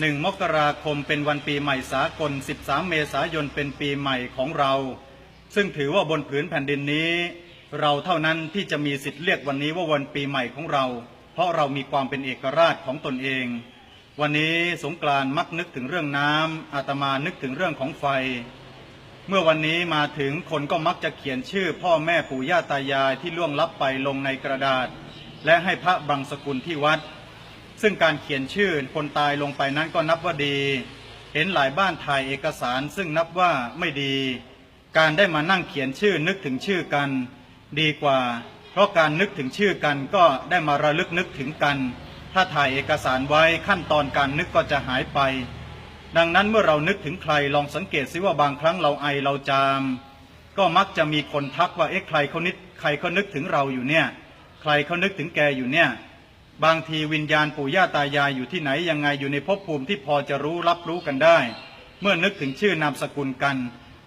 หนึ่งมกราคมเป็นวันปีใหม่สากล 13 เมษายนเป็นปีใหม่ของเรา ซึ่งถือว่าบนผืนแผ่นดินนี้ เราเท่านั้นที่จะมีสิทธิ์เรียกวันนี้ว่าวันปีใหม่ของเรา เพราะเรามีความเป็นเอกราชของตนเอง วันนี้สงกรานต์มักนึกถึงเรื่องน้ำอาตมานึกถึงเรื่องของไฟ เมื่อวันนี้มาถึงคนก็มักจะเขียนชื่อ พ่อแม่ปู่ย่าตายายที่ล่วงลับไปลงในกระดาษ และให้พระบังสกุลที่วัด ซึ่งการเขียนชื่อคนตายลงไปนั้นก็นับว่าดี เห็นหลายบ้านถ่ายเอกสารซึ่งนับว่าไม่ดี การได้มานั่งเขียนชื่อนึกถึงชื่อกัน ดีกว่า เพราะการนึกถึงชื่อกันก็ได้มาระลึกนึกถึงกัน ถ้าถ่ายเอกสารไว้ขั้นตอนการนึกก็จะหายไป ดังนั้นเมื่อเรานึกถึงใครลองสังเกตซิว่าบางครั้งเราไอเราจาม ก็มักจะมีคนทักว่าเอ๊ะใครเขานิดใครเขานึกถึงเราอยู่เนี่ย ใครเขานึกถึงแกอยู่เนี่ย บางทีวิญญาณปู่ย่าตายายอยู่ที่ไหนยังไงอยู่ในภพภูมิที่พอจะรู้รับรู้กันได้ เมื่อนึกถึงชื่อนามสกุลกัน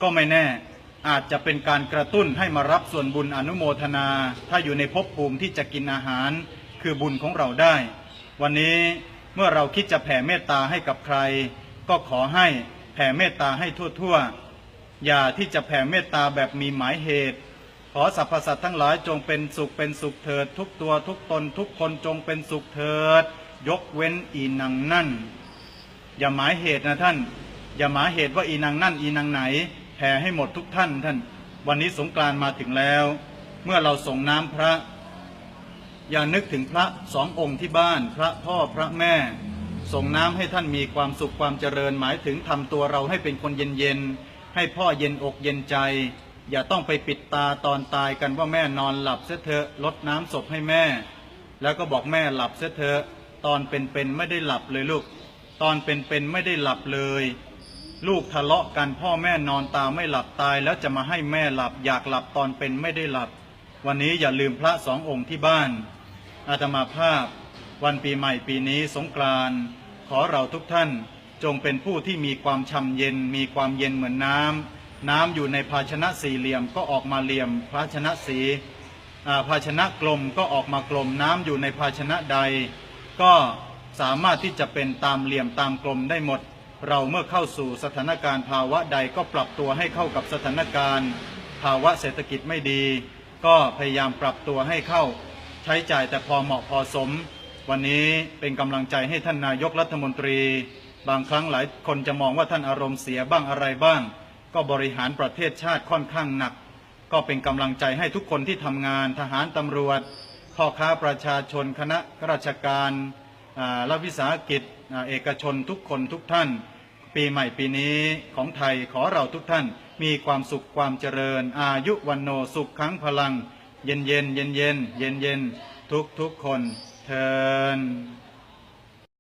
ก็ไม่แน่ อาจจะเป็นการกระตุ้นให้มารับส่วนบุญอนุโมทนา ถ้าอยู่ในภพภูมิที่จะกินอาหาร คือบุญของเราได้ วันนี้เมื่อเราคิดจะแผ่เมตตาให้กับใคร ก็ขอให้แผ่เมตตาให้ทั่วๆอย่าที่จะแผ่เมตตาแบบมีหมายเหตุ อสรรพสัตว์ทั้งหลายจงเป็นสุขเป็นสุขเถิด ทุกตัวทุกตนทุกคนจงเป็นสุขเถิด ยกเว้นอีนังนั่น อย่าหมายเหตุนะท่าน อย่าหมายเหตุว่าอีนางนั่น อีนางไหนแผ่ให้หมดทุกท่านท่าน วันนี้สงกรานต์มาถึงแล้ว เมื่อเราส่งน้ำพระ อย่านึกถึงพระสององค์ที่บ้าน พระพ่อพระแม่ ส่งน้ำให้ท่านมีความสุขความเจริญหมายถึงทำตัวเราให้เป็นคนเย็นเย็นๆให้พ่อเย็นอกเย็นใจ อย่าต้องไปปิดตาตอนตายกันว่าแม่นอนหลับเสียเถอะลดน้ำศพให้แม่ แล้วก็บอกแม่หลับเสียเถอะตอนเป็นๆไม่ได้หลับเลยลูก ตอนเป็นๆไม่ได้หลับเลย ลูกทะเลาะกันพ่อแม่นอนตาไม่หลับตาย แล้วจะมาให้แม่หลับอยากหลับตอนเป็นไม่ได้หลับ วันนี้อย่าลืมพระสององค์ที่บ้าน อาตมาภาพ วันปีใหม่ปีนี้สงกรานขอเราทุกท่านจงเป็นผู้ที่มีความช่ำเย็นมีความเย็นเหมือนน้ำ น้ำอยู่ในภาชนะสี่เหลี่ยมก็ออกมาเหลี่ยม ภาชนะสีภาชนะกลมก็ออกมากลม น้ำอยู่ในภาชนะใด ก็สามารถที่จะเป็นตามเหลี่ยมตามกลมได้หมด เราเมื่อเข้าสู่สถานการณ์ภาวะใดก็ปรับตัวให้เข้ากับสถานการณ์ ภาวะเศรษฐกิจไม่ดี ก็พยายามปรับตัวให้เข้า ใช้จ่ายแต่พอเหมาะพอสม วันนี้เป็นกำลังใจให้ท่านนายกรัฐมนตรี บางครั้งหลายคนจะมองว่าท่านอารมณ์เสียบ้างอะไรบ้าง ก็บริหารประเทศชาติค่อนข้างหนัก ก็เป็นกำลังใจให้ทุกคนที่ทำงานทหารตำรวจ พ่อค้าประชาชนคณะราชการรัฐวิสาหกิจอเอกชนทุกคนทุกท่าน ปีใหม่ปีนี้ของไทยขอเราทุกท่าน มีความสุขความเจริญ อายุวันโนสุขขังพลัง เย็นเย็นเย็นเย็นเย็นเย็นทุกทุกคนเทิน